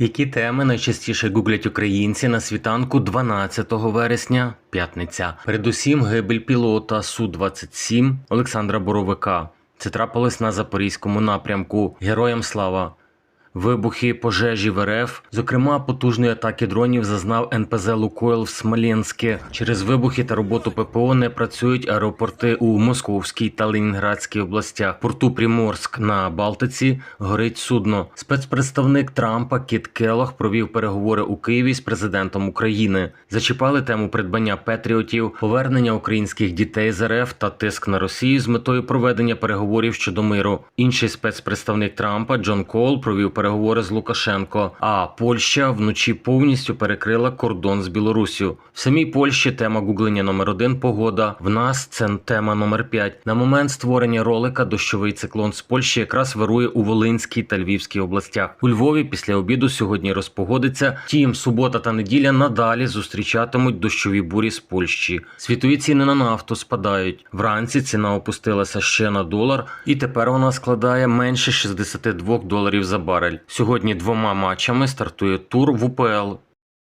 Які теми найчастіше гуглять українці на світанку 12 вересня, п'ятниця? Передусім гибель пілота Су-27 Олександра Боровика. Це трапилось на запорізькому напрямку. Героям слава. Вибухи, пожежі в РФ, зокрема, потужної атаки дронів зазнав НПЗ Лукойл в Смоленське. Через вибухи та роботу ППО не працюють аеропорти у Московській та Ленінградській областях. Порту Приморськ на Балтиці горить судно. Спецпредставник Трампа Кіт Келох провів переговори у Києві з президентом України. Зачіпали тему придбання патріотів, повернення українських дітей з РФ та тиск на Росію з метою проведення переговорів щодо миру. Інший спецпредставник Трампа Джон Кол провів переговори з Лукашенко. А Польща вночі повністю перекрила кордон з Білоруссю. В самій Польщі тема гуглення номер один погода. В нас це тема номер п'ять. На момент створення ролика дощовий циклон з Польщі якраз вирує у Волинській та Львівській областях. У Львові після обіду сьогодні розпогодиться. Тім субота та неділя надалі зустрічатимуть дощові бурі з Польщі. Світові ціни на нафту спадають. Вранці ціна опустилася ще на долар, і тепер вона складає менше 62 доларів за барель. Сьогодні двома матчами стартує тур в УПЛ.